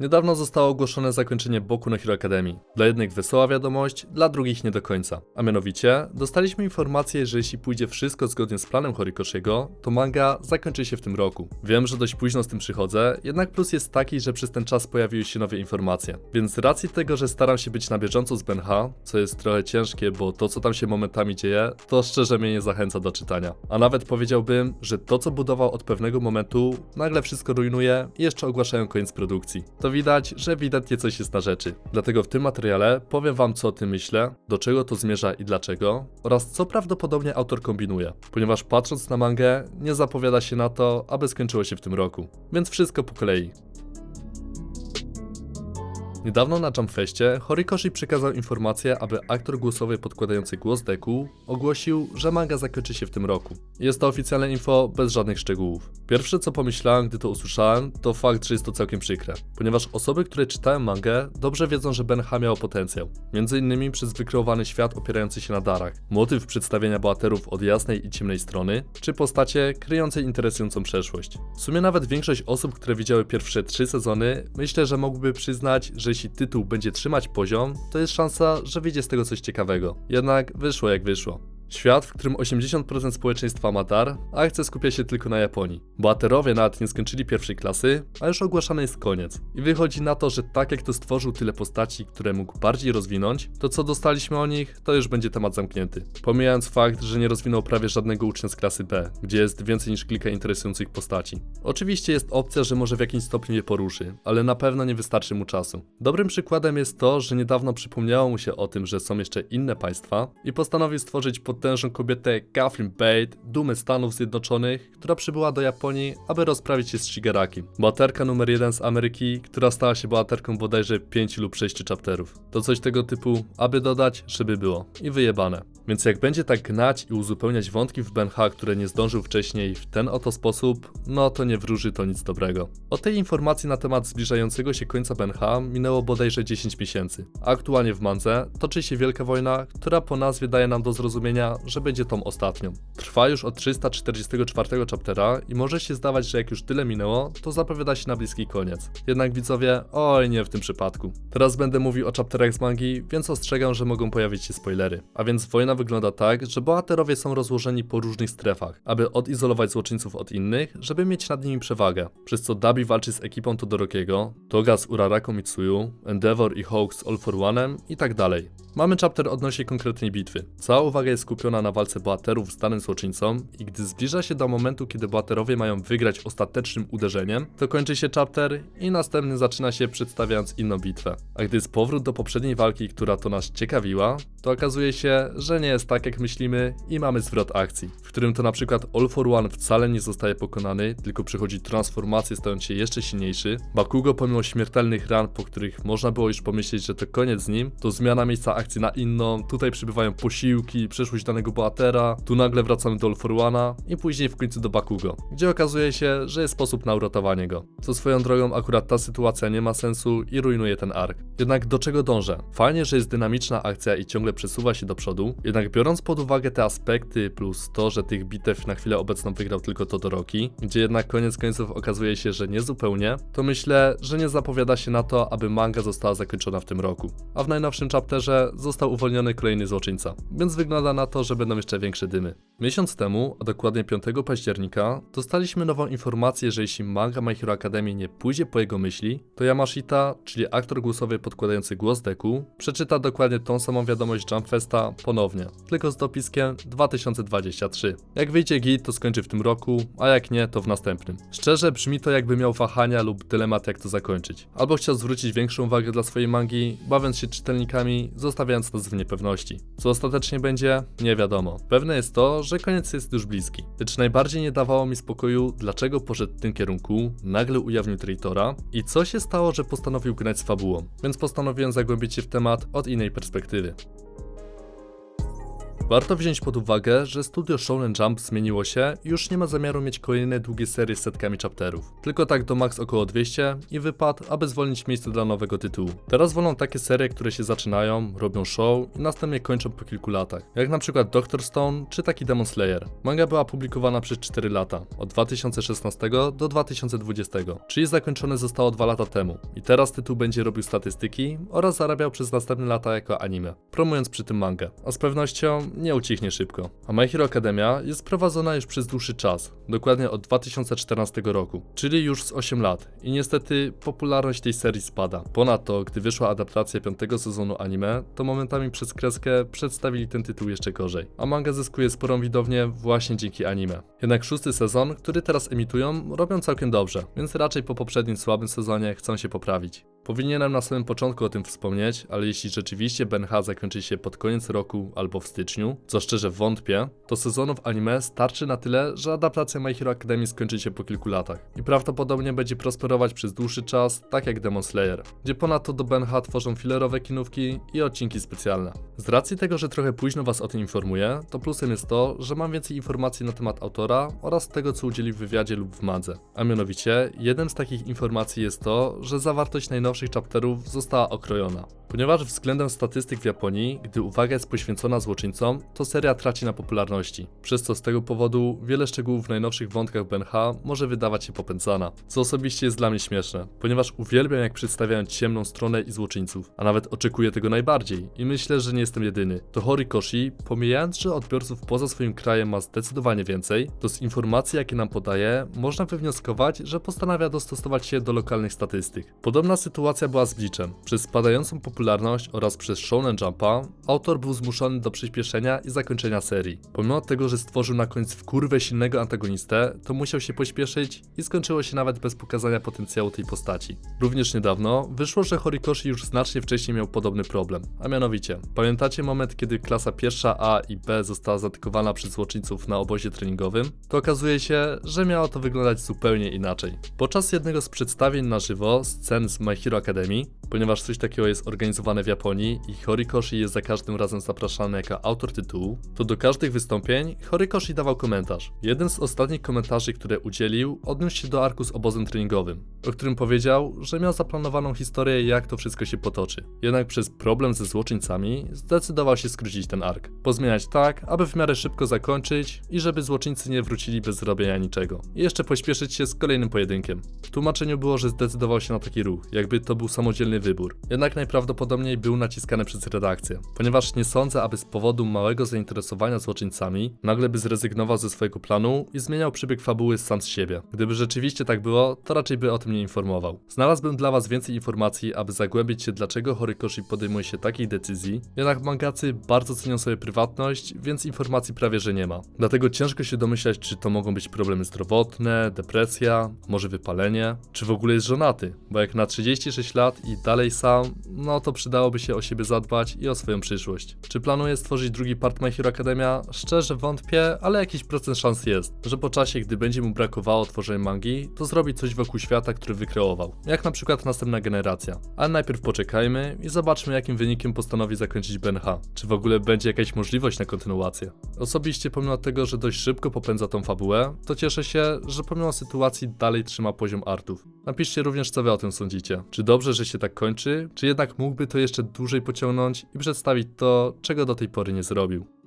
Niedawno zostało ogłoszone zakończenie Boku no Hero Academy. Dla jednych wesoła wiadomość, dla drugich nie do końca. A mianowicie, dostaliśmy informację, że jeśli pójdzie wszystko zgodnie z planem Horikoshiego, to manga zakończy się w tym roku. Wiem, że dość późno z tym przychodzę, jednak plus jest taki, że przez ten czas pojawiły się nowe informacje. Więc z racji tego, że staram się być na bieżąco z Benha, co jest trochę ciężkie, bo to co tam się momentami dzieje, to szczerze mnie nie zachęca do czytania. A nawet powiedziałbym, że to co budował od pewnego momentu, nagle wszystko rujnuje i jeszcze ogłaszają koniec produkcji. To widać, że ewidentnie coś jest na rzeczy. Dlatego w tym materiale powiem wam co o tym myślę, do czego to zmierza i dlaczego, oraz co prawdopodobnie autor kombinuje. Ponieważ patrząc na mangę, nie zapowiada się na to, aby skończyło się w tym roku. Więc wszystko po kolei. Niedawno na Jumpfestie Horikoshi przekazał informację, aby aktor głosowy podkładający głos Deku ogłosił, że manga zakończy się w tym roku. Jest to oficjalne info bez żadnych szczegółów. Pierwsze co pomyślałem, gdy to usłyszałem, to fakt, że jest to całkiem przykre, ponieważ osoby, które czytają mangę, dobrze wiedzą, że Benha miał potencjał. Między innymi przez wykreowany świat opierający się na darach, motyw przedstawienia bohaterów od jasnej i ciemnej strony, czy postacie kryjące interesującą przeszłość. W sumie nawet większość osób, które widziały pierwsze trzy sezony, myślę, że mogłyby przyznać, że jeśli tytuł będzie trzymać poziom, to jest szansa, że wyjdzie z tego coś ciekawego. Jednak wyszło jak wyszło. Świat, w którym 80% społeczeństwa ma dar, a akcja skupia się tylko na Japonii. Bohaterowie nawet nie skończyli pierwszej klasy, a już ogłaszany jest koniec. I wychodzi na to, że tak jak to stworzył tyle postaci, które mógł bardziej rozwinąć, to co dostaliśmy o nich, to już będzie temat zamknięty. Pomijając fakt, że nie rozwinął prawie żadnego ucznia z klasy B, gdzie jest więcej niż kilka interesujących postaci. Oczywiście jest opcja, że może w jakimś stopniu je poruszy, ale na pewno nie wystarczy mu czasu. Dobrym przykładem jest to, że niedawno przypomniało mu się o tym, że są jeszcze inne państwa i postanowił stworzyć potężną kobietę Kathleen Bate, dumę Stanów Zjednoczonych, która przybyła do Japonii, aby rozprawić się z Shigaraki. Bohaterka numer jeden z Ameryki, która stała się bohaterką bodajże 5 lub 6 chapterów. To coś tego typu, aby dodać, żeby było. I wyjebane. Więc jak będzie tak gnać i uzupełniać wątki w Benha, które nie zdążył wcześniej w ten oto sposób, no to nie wróży to nic dobrego. Od tej informacji na temat zbliżającego się końca Benha minęło bodajże 10 miesięcy. Aktualnie w Mandze toczy się wielka wojna, która po nazwie daje nam do zrozumienia, że będzie tą ostatnią. Trwa już od 344 chaptera i może się zdawać, że jak już tyle minęło, to zapowiada się na bliski koniec. Jednak widzowie, oj nie w tym przypadku. Teraz będę mówił o chapterach z mangi, więc ostrzegam, że mogą pojawić się spoilery. A więc wojna wygląda tak, że bohaterowie są rozłożeni po różnych strefach, aby odizolować złoczyńców od innych, żeby mieć nad nimi przewagę. Przez co Dabi walczy z ekipą Todorokiego, Toga z Urarako Mitsuyu, Endeavor i Hawk z All for One'em i tak dalej. Mamy chapter odnośnie konkretnej bitwy. Cała uwaga jest skupiona na walce bohaterów z danym złoczyńcą i gdy zbliża się do momentu, kiedy bohaterowie mają wygrać ostatecznym uderzeniem, to kończy się chapter i następny zaczyna się przedstawiając inną bitwę. A gdy jest powrót do poprzedniej walki, która to nas ciekawiła, to okazuje się, że nie jest tak jak myślimy i mamy zwrot akcji, w którym to na przykład All for One wcale nie zostaje pokonany, tylko przechodzi transformację stając się jeszcze silniejszy. Bakugo pomimo śmiertelnych ran, po których można było już pomyśleć, że to koniec z nim, to zmiana miejsca akcji na inną, tutaj przybywają posiłki, przeszłość danego bohatera, tu nagle wracamy do All for One'a i później w końcu do Bakugo, gdzie okazuje się, że jest sposób na uratowanie go. Co swoją drogą akurat ta sytuacja nie ma sensu i rujnuje ten ark. Jednak do czego dążę? Fajnie, że jest dynamiczna akcja i ciągle przesuwa się do przodu, jednak biorąc pod uwagę te aspekty plus to, że tych bitew na chwilę obecną wygrał tylko Todoroki, gdzie jednak koniec końców okazuje się, że nie zupełnie, to myślę, że nie zapowiada się na to, aby manga została zakończona w tym roku. A w najnowszym chapterze został uwolniony kolejny złoczyńca, więc wygląda na to, że będą jeszcze większe dymy. Miesiąc temu, a dokładnie 5 października, dostaliśmy nową informację, że jeśli manga My Hero Academia nie pójdzie po jego myśli, to Yamashita, czyli aktor głosowy podkładający głos Deku, przeczyta dokładnie tą samą wiadomość Jumpfesta ponownie, tylko z dopiskiem 2023. Jak wyjdzie git, to skończy w tym roku, a jak nie, to w następnym. Szczerze brzmi to jakby miał wahania lub dylemat jak to zakończyć. Albo chciał zwrócić większą uwagę dla swojej mangi, bawiąc się czytelnikami, zostawiając nas w niepewności. Co ostatecznie będzie, nie wiadomo. Pewne jest to, że koniec jest już bliski. Lecz najbardziej nie dawało mi spokoju, dlaczego poszedł w tym kierunku, nagle ujawnił Traitora i co się stało, że postanowił grać z fabułą. Więc postanowiłem zagłębić się w temat od innej perspektywy. Warto wziąć pod uwagę, że studio Shonen Jump zmieniło się i już nie ma zamiaru mieć kolejnej długiej serii z setkami chapterów. Tylko tak do max około 200 i wypad, aby zwolnić miejsce dla nowego tytułu. Teraz wolą takie serie, które się zaczynają, robią show i następnie kończą po kilku latach. Jak na przykład Doctor Stone czy taki Demon Slayer. Manga była publikowana przez 4 lata, od 2016 do 2020, czyli zakończone zostało 2 lata temu. I teraz tytuł będzie robił statystyki oraz zarabiał przez następne lata jako anime, promując przy tym mangę. A z pewnością nie ucichnie szybko. A My Hero Academia jest prowadzona już przez dłuższy czas, dokładnie od 2014 roku, czyli już z 8 lat. I niestety popularność tej serii spada. Ponadto, gdy wyszła adaptacja piątego sezonu anime, to momentami przez kreskę przedstawili ten tytuł jeszcze gorzej. A manga zyskuje sporą widownię właśnie dzięki anime. Jednak szósty sezon, który teraz emitują, robią całkiem dobrze, więc raczej po poprzednim słabym sezonie chcą się poprawić. Powinienem na samym początku o tym wspomnieć, ale jeśli rzeczywiście Ben H zakończy się pod koniec roku albo w styczniu, co szczerze wątpię, to sezonów anime starczy na tyle, że adaptacja My Hero Academy skończy się po kilku latach i prawdopodobnie będzie prosperować przez dłuższy czas, tak jak Demon Slayer, gdzie ponadto do Ben H tworzą filerowe kinówki i odcinki specjalne. Z racji tego, że trochę późno was o tym informuję, to plusem jest to, że mam więcej informacji na temat autora oraz tego, co udzieli w wywiadzie lub w madze. A mianowicie, jednym z takich informacji jest to, że zawartość najnowszych chapterów została okrojona. Ponieważ względem statystyk w Japonii, gdy uwaga jest poświęcona złoczyńcom, to seria traci na popularności. Przez co z tego powodu wiele szczegółów w najnowszych wątkach Ben H może wydawać się popędzana. Co osobiście jest dla mnie śmieszne, ponieważ uwielbiam jak przedstawiają ciemną stronę i złoczyńców, a nawet oczekuję tego najbardziej i myślę, że nie jestem jedyny. To Horikoshi, pomijając, że odbiorców poza swoim krajem ma zdecydowanie więcej, to z informacji jakie nam podaje, można wywnioskować, że postanawia dostosować się do lokalnych statystyk. Podobna sytuacja była z Bleachem. Przez spadającą popularność oraz przez Shonen Jumpa, autor był zmuszony do przyspieszenia i zakończenia serii. Pomimo tego, że stworzył na końcu w kurwę silnego antagonistę, to musiał się pośpieszyć i skończyło się nawet bez pokazania potencjału tej postaci. Również niedawno wyszło, że Horikoshi już znacznie wcześniej miał podobny problem, a mianowicie, pamiętacie moment, kiedy klasa pierwsza A i B została zaatakowana przez złoczyńców na obozie treningowym? To okazuje się, że miało to wyglądać zupełnie inaczej. Podczas jednego z przedstawień na żywo scen z My Hero Academy, ponieważ coś takiego jest organizowane w Japonii i Horikoshi jest za każdym razem zapraszany jako autor tytułu, to do każdych wystąpień Horikoshi dawał komentarz. Jeden z ostatnich komentarzy, które udzielił, odniósł się do arku z obozem treningowym, o którym powiedział, że miał zaplanowaną historię jak to wszystko się potoczy. Jednak przez problem ze złoczyńcami zdecydował się skrócić ten ark. Pozmieniać tak, aby w miarę szybko zakończyć i żeby złoczyńcy nie wrócili bez zrobienia niczego. I jeszcze pośpieszyć się z kolejnym pojedynkiem. W tłumaczeniu było, że zdecydował się na taki ruch, jakby to był samodzielny wybór. Jednak najprawdopodobniej był naciskany przez redakcję, ponieważ nie sądzę, aby z powodu małego zainteresowania złoczyńcami nagle by zrezygnował ze swojego planu i zmieniał przebieg fabuły sam z siebie. Gdyby rzeczywiście tak było, to raczej by o tym nie informował. Znalazłbym dla was więcej informacji, aby zagłębić się dlaczego Horikoshi podejmuje się takiej decyzji, jednak mangacy bardzo cenią sobie prywatność, więc informacji prawie że nie ma. Dlatego ciężko się domyślać, czy to mogą być problemy zdrowotne, depresja, może wypalenie, czy w ogóle jest żonaty, bo jak na 36 lat i dalej sam, no to przydałoby się o siebie zadbać i o swoją przyszłość. Czy planuje stworzyć drugi part My Hero Academia? Szczerze wątpię, ale jakiś procent szans jest, że po czasie, gdy będzie mu brakowało tworzenia mangi, to zrobi coś wokół świata, który wykreował, jak na przykład następna generacja. Ale najpierw poczekajmy i zobaczmy jakim wynikiem postanowi zakończyć Ben H. Czy w ogóle będzie jakaś możliwość na kontynuację. Osobiście pomimo tego, że dość szybko popędza tą fabułę, to cieszę się, że pomimo sytuacji dalej trzyma poziom artów. Napiszcie również co wy o tym sądzicie. Czy dobrze, że się tak kończy, czy jednak mógłby to jeszcze dłużej pociągnąć i przedstawić to, czego do tej pory nie zrobił.